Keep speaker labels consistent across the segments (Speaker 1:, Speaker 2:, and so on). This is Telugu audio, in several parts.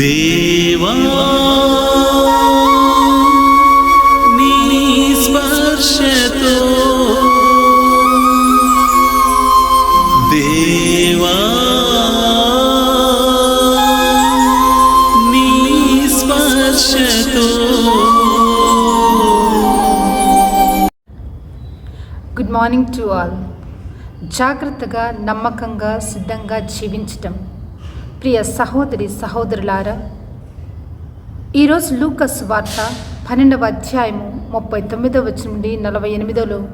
Speaker 1: దేవా నీ స్పర్శతో. దేవా నీ స్పర్శతో.
Speaker 2: గుడ్ మార్నింగ్ టు ఆల్ జాగ్రత్తగా నమ్మకంగా సిద్ధంగా జీవించటం. ప్రియ సహోదరి సహోదరులారా ఈరోజు లూకస్ వార్త పన్నెండవ అధ్యాయము ముప్పై తొమ్మిదవ వచ్చి నుండి నలభై ఎనిమిదోలో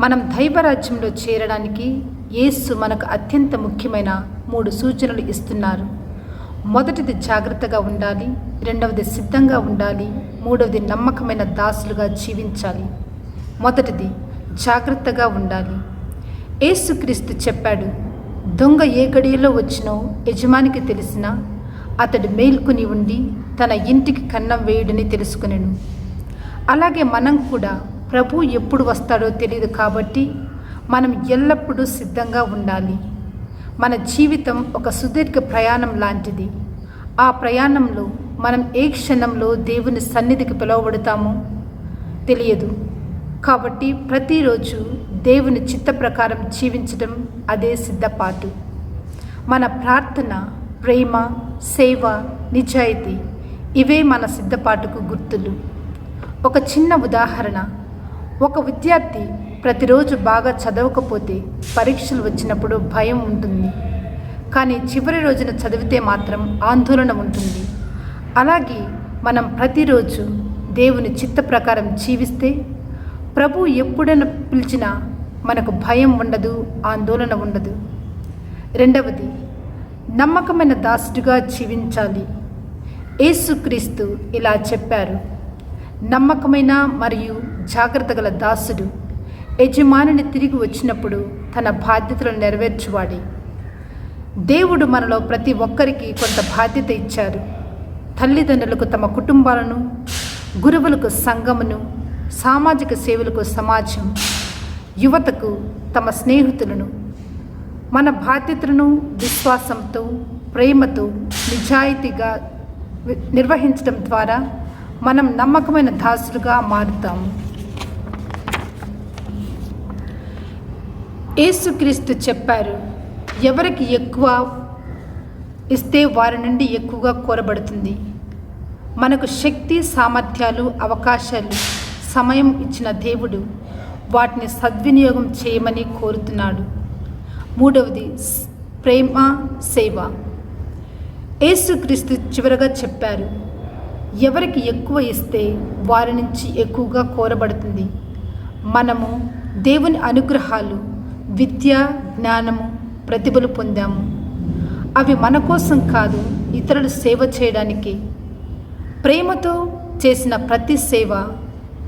Speaker 2: మనం దైవరాజ్యంలో చేరడానికి యేసు మనకు అత్యంత ముఖ్యమైన మూడు సూచనలు ఇస్తున్నారు. మొదటిది జాగ్రత్తగా ఉండాలి రెండవది సిద్ధంగా ఉండాలి మూడవది నమ్మకమైన దాసులుగా జీవించాలి. మొదటిది జాగ్రత్తగా ఉండాలి. ఏసుక్రీస్తు చెప్పాడు దొంగ ఏ గడియలో వచ్చినో యజమానికి తెలిసినా అతడు మేల్కొని ఉండి తన ఇంటికి కన్నం వేయుడని తెలుసుకునేను. అలాగే మనం కూడా ప్రభు ఎప్పుడు వస్తాడో తెలియదు కాబట్టి మనం ఎల్లప్పుడూ సిద్ధంగా ఉండాలి. మన జీవితం ఒక సుదీర్ఘ ప్రయాణం లాంటిది. ఆ ప్రయాణంలో మనం ఏ క్షణంలో దేవుని సన్నిధికి పిలువబడతామో తెలియదు. కాబట్టి ప్రతిరోజు దేవుని చిత్త ప్రకారం జీవించడం అదే సిద్ధపాటు. మన ప్రార్థన ప్రేమ సేవ నిజాయితీ ఇవే మన సిద్ధపాటుకు గుర్తులు. ఒక చిన్న ఉదాహరణ. ఒక విద్యార్థి ప్రతిరోజు బాగా చదవకపోతే పరీక్షలు వచ్చినప్పుడు భయం ఉంటుంది. కానీ చివరి రోజున చదివితే మాత్రం ఆందోళన ఉంటుంది. అలాగే మనం ప్రతిరోజు దేవుని చిత్త ప్రకారం జీవిస్తే ప్రభు ఎప్పుడైనా పిలిచినా మనకు భయం ఉండదు ఆందోళన ఉండదు. రెండవది నమ్మకమైన దాసుడిగా జీవించాలి. యేసుక్రీస్తు ఇలా చెప్పారు. నమ్మకమైన మరియు జాగ్రత్త గల దాసుడు యజమానిని తిరిగి వచ్చినప్పుడు తన బాధ్యతలను నెరవేర్చువాడే. దేవుడు మనలో ప్రతి ఒక్కరికి కొంత బాధ్యత ఇచ్చారు. తల్లిదండ్రులకు తమ కుటుంబాలను గురువులకు సంఘమును సామాజిక సేవలకు సమాజం యువతకు తమ స్నేహితులను మన బాధ్యతలను విశ్వాసంతో ప్రేమతో నిజాయితీగా నిర్వహించడం ద్వారా మనం నమ్మకమైన దాసులుగా మారుతాము. యేసుక్రీస్తు చెప్పారు ఎవరికి ఎక్కువ ఇస్తే వారి నుండి ఎక్కువగా కోరబడుతుంది? మనకు శక్తి సామర్థ్యాలు అవకాశాలు సమయం ఇచ్చిన దేవుడు వాటిని సద్వినియోగం చేయమని కోరుతున్నాడు. మూడవది ప్రేమ సేవ. యేసుక్రీస్తు చివరగా చెప్పారు ఎవరికి ఎక్కువ ఇస్తే వారి నుంచి ఎక్కువగా కోరబడుతుంది. మనము దేవుని అనుగ్రహాలు విద్య జ్ఞానము ప్రతిభలు పొందాము. అవి మన కోసం కాదు ఇతరులు సేవ చేయడానికి. ప్రేమతో చేసిన ప్రతి సేవ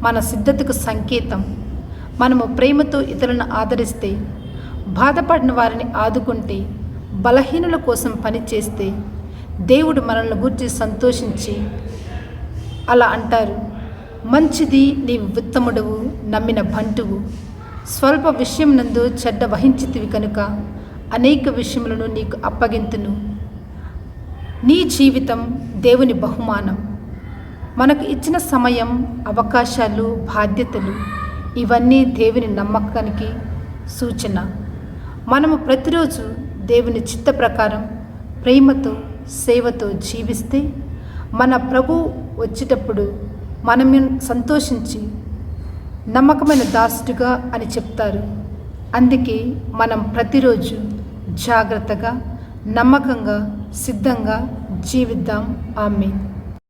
Speaker 2: మన సిద్ధతకు సంకేతం. మనము ప్రేమతో ఇతరులను ఆదరిస్తే బాధపడిన వారిని ఆదుకుంటే బలహీనుల కోసం పనిచేస్తే దేవుడు మనల్ని గురించి సంతోషించి అలా అంటారు. మంచిది నీవు ఉత్తముడవు నమ్మిన బంటువు. స్వల్ప విషయం నందు చెడ్డ వహించితివి కనుక అనేక విషయములను నీకు అప్పగింతును. నీ జీవితం దేవుని బహుమానం. మనకు ఇచ్చిన సమయం అవకాశాలు బాధ్యతలు ఇవన్నీ దేవుని నమ్మకానికి సూచన. మనము ప్రతిరోజు దేవుని చిత్త ప్రకారం ప్రేమతో సేవతో జీవిస్తే మన ప్రభు వచ్చేటప్పుడు మనం సంతోషించి నమ్మకమైన దాసుడుగా అని చెప్తారు. అందుకే మనం ప్రతిరోజు జాగ్రత్తగా నమ్మకంగా సిద్ధంగా జీవిద్దాం. ఆమె